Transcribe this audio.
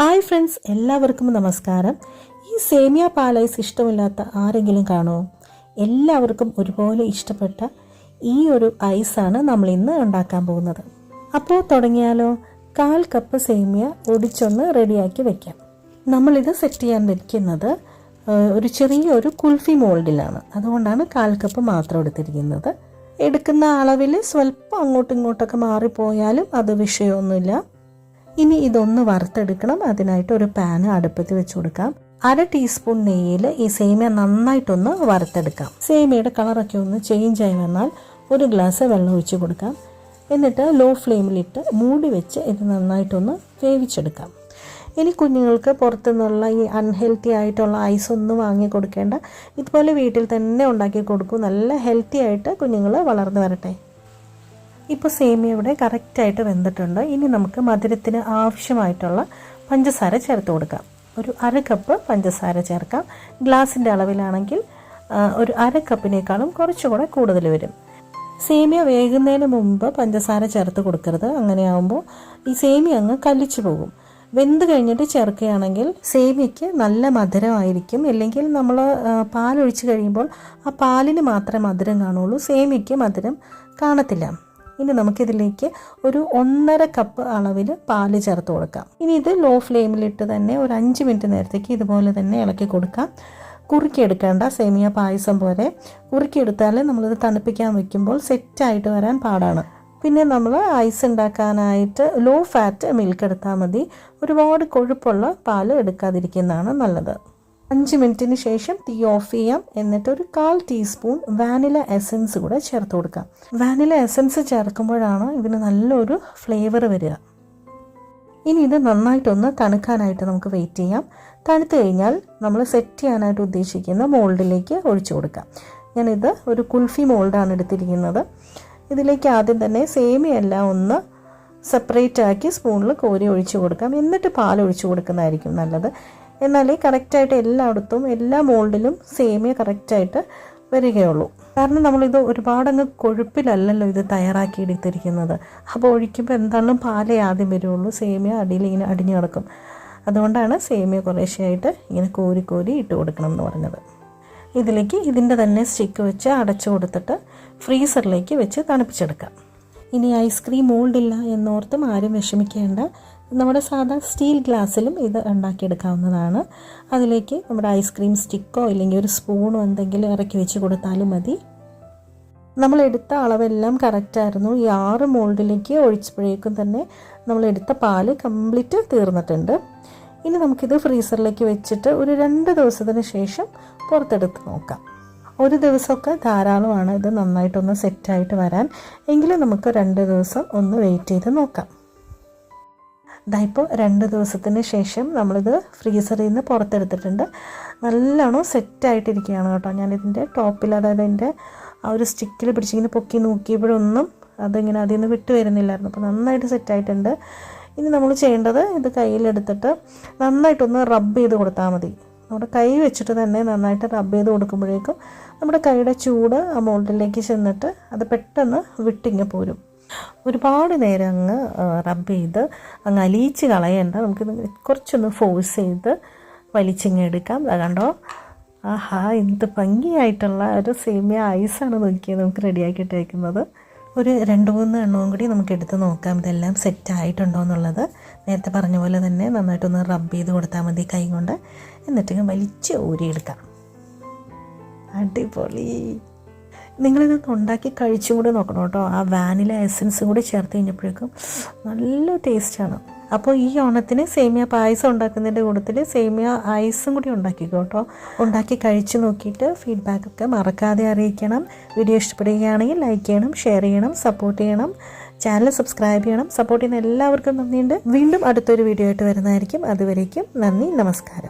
Hi friends എല്ലാവർക്കും നമസ്കാരം. ഈ സേമിയ പാലൈസ് ഇഷ്ടമില്ലാത്ത ആരെങ്കിലും കാണുമോ? എല്ലാവർക്കും ഒരുപോലെ ഇഷ്ടപ്പെട്ട ഈ ഒരു ഐസാണ് നമ്മൾ ഇന്ന് ഉണ്ടാക്കാൻ പോകുന്നത്. അപ്പോൾ തുടങ്ങിയാലോ? കാൽ കപ്പ് സേമിയ ഒടിച്ചൊന്ന് റെഡിയാക്കി വെക്കാം. നമ്മളിത് സെറ്റ് ചെയ്യാൻ വയ്ക്കുന്നത് ഒരു ചെറിയ ഒരു കുൽഫി മോൾഡിലാണ്. അതുകൊണ്ടാണ് കാൽ കപ്പ് മാത്രം എടുത്തിരിക്കുന്നത്. എടുക്കുന്ന അളവിൽ സ്വല്പം അങ്ങോട്ടും ഇങ്ങോട്ടൊക്കെ മാറിപ്പോയാലും അത് വിഷയമൊന്നുമില്ല. ഇനി ഇതൊന്ന് വറുത്തെടുക്കണം. അതിനായിട്ട് ഒരു പാൻ അടുപ്പത്ത് വെച്ച് കൊടുക്കാം. അര ടീസ്പൂൺ നെയ്യിൽ ഈ സേമിയ നന്നായിട്ടൊന്ന് വറുത്തെടുക്കാം. സേമിയയുടെ കളറൊക്കെ ഒന്ന് ചേഞ്ച് ആയി വന്നാൽ ഒരു ഗ്ലാസ് വെള്ളം ഒഴിച്ച് കൊടുക്കാം. എന്നിട്ട് ലോ ഫ്ലെയിമിലിട്ട് മൂടി വെച്ച് ഇത് നന്നായിട്ടൊന്ന് വേവിച്ചെടുക്കാം. ഇനി കുഞ്ഞുങ്ങൾക്ക് പുറത്തുനിന്നുള്ള ഈ അൺഹെൽത്തി ആയിട്ടുള്ള ഐസ് ഒന്നും വാങ്ങി കൊടുക്കേണ്ട. ഇതുപോലെ വീട്ടിൽ തന്നെ ഉണ്ടാക്കി കൊടുക്കും. നല്ല ഹെൽത്തി ആയിട്ട് കുഞ്ഞുങ്ങൾ വളർന്നു വരട്ടെ. ഇപ്പോൾ സേമിയ ഇവിടെ കറക്റ്റായിട്ട് വെന്തിട്ടുണ്ട്. ഇനി നമുക്ക് മധുരത്തിന് ആവശ്യമായിട്ടുള്ള പഞ്ചസാര ചേർത്ത് കൊടുക്കാം. ഒരു അര കപ്പ് പഞ്ചസാര ചേർക്കാം. ഗ്ലാസിന്റെ അളവിലാണെങ്കിൽ ഒരു അര കപ്പിനേക്കാളും കുറച്ചുകൂടെ കൂടുതൽ വരും. സേമിയ വേകുന്നതിന് മുമ്പ് പഞ്ചസാര ചേർത്ത് കൊടുക്കരുത്. അങ്ങനെയാകുമ്പോൾ ഈ സേമിയ അങ്ങ് കല്ലിച്ചു പോകും. വെന്ത് കഴിഞ്ഞിട്ട് ചേർക്കുകയാണെങ്കിൽ സേമിയയ്ക്ക് നല്ല മധുരമായിരിക്കും. ഇല്ലെങ്കിൽ നമ്മൾ പാലൊഴിച്ച് കഴിയുമ്പോൾ ആ പാലിന് മാത്രമേ മധുരം കാണുള്ളൂ സേമിയയ്ക്ക് മധുരം കാണത്തില്ല. ഇനി നമുക്കിതിലേക്ക് ഒരു ഒന്നര കപ്പ് അളവിൽ പാൽ ചേർത്ത് കൊടുക്കാം. ഇനി ഇത് ലോ ഫ്ലെയിമിലിട്ട് തന്നെ ഒരു അഞ്ച് മിനിറ്റ് നേരത്തേക്ക് ഇതുപോലെ തന്നെ ഇളക്കി കൊടുക്കാം. കുറുക്കിയെടുക്കേണ്ട സേമിയ പായസം പോലെ കുറുക്കിയെടുത്താൽ നമ്മളിത് തണുപ്പിക്കാൻ വെക്കുമ്പോൾ സെറ്റായിട്ട് വരാൻ പാടാണ്. പിന്നെ നമ്മൾ ഐസ് ഉണ്ടാക്കാനായിട്ട് ലോ ഫാറ്റ് മിൽക്ക് എടുത്താൽ മതി. ഒരുപാട് കൊഴുപ്പുള്ള പാൽ എടുക്കാതിരിക്കുന്നതാണ് നല്ലത്. അഞ്ച് മിനിറ്റിന് ശേഷം തീ ഓഫ് ചെയ്യാം. എന്നിട്ട് ഒരു കാൽ ടീസ്പൂൺ വാനില എസൻസ് കൂടെ ചേർത്ത് കൊടുക്കാം. വാനില എസൻസ് ചേർക്കുമ്പോഴാണ് ഇതിന് നല്ലൊരു ഫ്ലേവർ വരിക. ഇനി ഇത് നന്നായിട്ടൊന്ന് തണുക്കാനായിട്ട് നമുക്ക് വെയിറ്റ് ചെയ്യാം. തണുത്ത് കഴിഞ്ഞാൽ നമ്മൾ സെറ്റ് ചെയ്യാനായിട്ട് ഉദ്ദേശിക്കുന്ന മോൾഡിലേക്ക് ഒഴിച്ചു കൊടുക്കാം. ഞാനിത് ഒരു കുൽഫി മോൾഡാണ് എടുത്തിരിക്കുന്നത്. ഇതിലേക്ക് ആദ്യം തന്നെ സേമിയെല്ലാം ഒന്ന് സെപ്പറേറ്റ് ആക്കി സ്പൂണിൽ കോരി ഒഴിച്ചു കൊടുക്കാം. എന്നിട്ട് പാൽ ഒഴിച്ചു കൊടുക്കുന്നതായിരിക്കും നല്ലത്. എന്നാലേ കറക്റ്റായിട്ട് എല്ലായിടത്തും എല്ലാ മോൾഡിലും സേമിയ കറക്റ്റായിട്ട് വരികയുള്ളൂ. കാരണം നമ്മളിത് ഒരുപാടങ്ങ് കൊഴുപ്പിലല്ലല്ലോ ഇത് തയ്യാറാക്കി എടുത്തിരിക്കുന്നത്. അപ്പോൾ ഒഴിക്കുമ്പോൾ എന്താണ് പാലേ ആദ്യം വരുള്ളൂ സേമിയ അടിയിൽ ഇങ്ങനെ അടിഞ്ഞു കിടക്കും. അതുകൊണ്ടാണ് സേമിയ കുറേശ്ശെയായിട്ട് ഇങ്ങനെ കോരി കോരി ഇട്ട് കൊടുക്കണം എന്ന് പറഞ്ഞത്. ഇതിലേക്ക് ഇതിന്റെ തന്നെ സ്റ്റിക്ക് വെച്ച് അടച്ചു കൊടുത്തിട്ട് ഫ്രീസറിലേക്ക് വെച്ച് തണുപ്പിച്ചെടുക്കാം. ഇനി ഐസ്ക്രീം മോൾഡില്ല എന്നോർത്തും ആരും വിഷമിക്കേണ്ട. നമ്മുടെ സാധാ സ്റ്റീൽ ഗ്ലാസ്സിലും ഇത് ഉണ്ടാക്കിയെടുക്കാവുന്നതാണ്. അതിലേക്ക് നമ്മുടെ ഐസ്ക്രീം സ്റ്റിക്കോ ഇല്ലെങ്കിൽ ഒരു സ്പൂണോ എന്തെങ്കിലും ഇറക്കി വെച്ച് കൊടുത്താലും മതി. നമ്മൾ എടുത്ത അളവെല്ലാം കറക്റ്റായിരുന്നു ഈ ആറ് മോൾഡിലേക്ക് ഒഴിച്ചപ്പോഴേക്കും തന്നെ നമ്മൾ എടുത്ത പാൽ കംപ്ലീറ്റ് തീർന്നിട്ടുണ്ട്. ഇനി നമുക്കിത് ഫ്രീസറിലേക്ക് വെച്ചിട്ട് ഒരു രണ്ട് ദിവസത്തിന് ശേഷം പുറത്തെടുത്ത് നോക്കാം. ഒരു ദിവസമൊക്കെ ധാരാളമാണ് ഇത് നന്നായിട്ടൊന്ന് സെറ്റായിട്ട് വരാൻ. എങ്കിലും നമുക്ക് രണ്ട് ദിവസം ഒന്ന് വെയിറ്റ് ചെയ്ത് നോക്കാം. ഇതാ ഇപ്പോൾ രണ്ട് ദിവസത്തിന് ശേഷം നമ്മളിത് ഫ്രീസറിൽ നിന്ന് പുറത്തെടുത്തിട്ടുണ്ട്. നല്ലോണം സെറ്റായിട്ടിരിക്കുകയാണ് കേട്ടോ. ഞാനിതിന്റെ ടോപ്പിൽ അതായത് എന്റെ ആ ഒരു സ്റ്റിക്കിൽ പിടിച്ചിങ്ങനെ പൊക്കി നോക്കിയപ്പോഴൊന്നും അതിങ്ങനെ അതിൽ നിന്ന് വിട്ടു വരുന്നില്ലായിരുന്നു. അപ്പോൾ നന്നായിട്ട് സെറ്റായിട്ടുണ്ട്. ഇനി നമ്മൾ ചെയ്യേണ്ടത് ഇത് കയ്യിലെടുത്തിട്ട് നന്നായിട്ടൊന്ന് റബ്ബ് ചെയ്ത് കൊടുത്താൽ മതി. നമ്മുടെ കൈ വെച്ചിട്ട് തന്നെ നന്നായിട്ട് റബ്ബ് ചെയ്ത് കൊടുക്കുമ്പോഴേക്കും നമ്മുടെ കൈയുടെ ചൂട് ആ മോൾഡിലേക്ക് ചെന്നിട്ട് അത് പെട്ടെന്ന് വിട്ടിങ്ങ് പോരും. ഒരുപാട് നേരം അങ്ങ് റബ്ബ് ചെയ്ത് അങ്ങ് അലിയിച്ച് കളയേണ്ട. നമുക്ക് കുറച്ചൊന്ന് ഫോഴ്സ് ചെയ്ത് വലിച്ചിങ്ങ് എടുക്കാം. കണ്ടോ? ആഹാ എന്ത് ഭംഗിയായിട്ടുള്ള ഒരു സേമിയ ഐസാണ് നോക്കിയത് നമുക്ക് റെഡിയാക്കി ഇട്ടേക്കുന്നത്. ഒരു രണ്ട് മൂന്ന് എണ്ണവും കൂടി നമുക്ക് എടുത്ത് നോക്കാം. ഇതെല്ലാം സെറ്റ് ആയിട്ടുണ്ടോ എന്നുള്ളത്. നേരത്തെ പറഞ്ഞ പോലെ തന്നെ നന്നായിട്ടൊന്ന് റബ്ബ് ചെയ്ത് കൊടുത്താൽ മതി കൈ കൊണ്ട്. എന്നിട്ട് വലിച്ച് ഊരിയെടുക്കാം. അടിപൊളി. നിങ്ങളിതൊന്ന് ഉണ്ടാക്കി കഴിച്ചും കൂടി നോക്കണം കേട്ടോ. ആ വാനില എസൻസും കൂടി ചേർത്ത് കഴിഞ്ഞപ്പോഴേക്കും നല്ല ടേസ്റ്റാണ് അപ്പോൾ ഈ ഓണത്തിന് സേമിയ പായസം ഉണ്ടാക്കുന്നതിന്റെ കൂട്ടത്തിൽ സേമിയ ഐസും കൂടി ഉണ്ടാക്കിക്കോ കേട്ടോ. ഉണ്ടാക്കി കഴിച്ച് നോക്കിയിട്ട് ഫീഡ്ബാക്കൊക്കെ മറക്കാതെ അറിയിക്കണം. വീഡിയോ ഇഷ്ടപ്പെടുകയാണെങ്കിൽ ലൈക്ക് ചെയ്യണം ഷെയർ ചെയ്യണം സപ്പോർട്ട് ചെയ്യണം. ചാനൽ സബ്സ്ക്രൈബ് ചെയ്യണം. സപ്പോർട്ട് ചെയ്യുന്ന എല്ലാവർക്കും നന്ദിയുണ്ട്. വീണ്ടും അടുത്തൊരു വീഡിയോ ആയിട്ട് വരുന്നതായിരിക്കും. അതുവരേക്കും നന്ദി നമസ്കാരം.